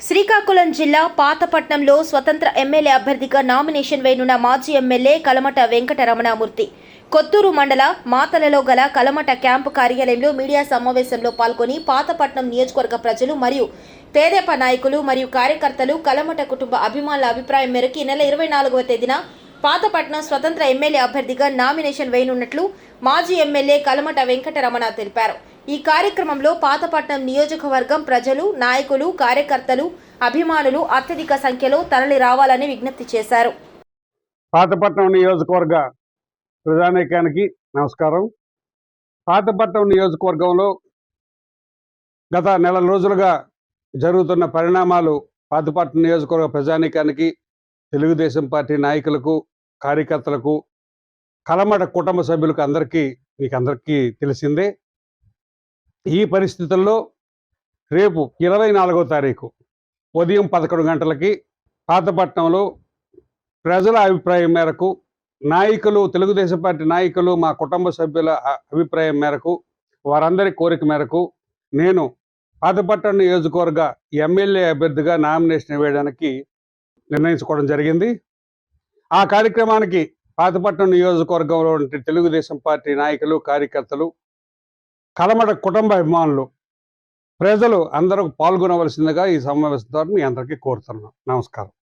శ్రీకాకుళం జిల్లా పాతపట్నంలో స్వతంత్ర ఎమ్మెల్యే అభ్యర్థిగా నామినేషన్ వేయనున్న మాజీ ఎమ్మెల్యే కలమట వెంకటరమణమూర్తి. కొత్తూరు మండల మాతలలో గల కలమట క్యాంపు కార్యాలయంలో మీడియా సమావేశంలో పాల్గొని పాతపట్నం నియోజకవర్గ ప్రజలు మరియు తెదేపా నాయకులు మరియు కార్యకర్తలు కలమట కుటుంబ అభిమానుల అభిప్రాయం మేరకు ఈ నెల ఇరవై నాలుగవ తేదీన పాతపట్నం స్వతంత్ర ఎమ్మెల్యే అభ్యర్థిగా నామినేషన్ వేయనున్నట్లు మాజీ ఎమ్మెల్యే కలమట వెంకటరమణ తెలిపారు. ఈ కార్యక్రమంలో పాతపట్నం నియోజకవర్గం ప్రజలు నాయకులు కార్యకర్తలు అభిమానులు అత్యధిక సంఖ్యలో తరలి రావాలని విజ్ఞప్తి చేశారు. పాతపట్నం నియోజకవర్గ ప్రజానీకానికి నమస్కారం. పాతపట్నం నియోజకవర్గంలో గత నెల రోజులుగా జరుగుతున్న పరిణామాలు పాతపట్నం నియోజకవర్గ ప్రజానీకానికి తెలుగుదేశం పార్టీ నాయకులకు కార్యకర్తలకు కలమట కుటుంబ సభ్యులకు అందరికీ మీకు అందరికీ తెలిసిందే. ఈ పరిస్థితుల్లో రేపు ఇరవై నాలుగో తారీఖు ఉదయం పదకొండు గంటలకి పాతపట్నంలో ప్రజల అభిప్రాయం మేరకు నాయకులు తెలుగుదేశం పార్టీ నాయకులు మా కుటుంబ సభ్యుల అభిప్రాయం మేరకు వారందరి కోరిక మేరకు నేను పాతపట్నం నియోజకవర్గ ఎమ్మెల్యే అభ్యర్థిగా నామినేషన్ వేయడానికి నిర్ణయించుకోవడం జరిగింది. ఆ కార్యక్రమానికి పాతపట్నం నియోజకవర్గంలో ఉండే తెలుగుదేశం పార్టీ నాయకులు కార్యకర్తలు కలమడ కుటుంబ అభిమానులు ప్రజలు అందరూ పాల్గొనవలసిందిగా ఈ సమావేశం ద్వారా మీ అందరికీ కోరుతున్నాను నమస్కారం.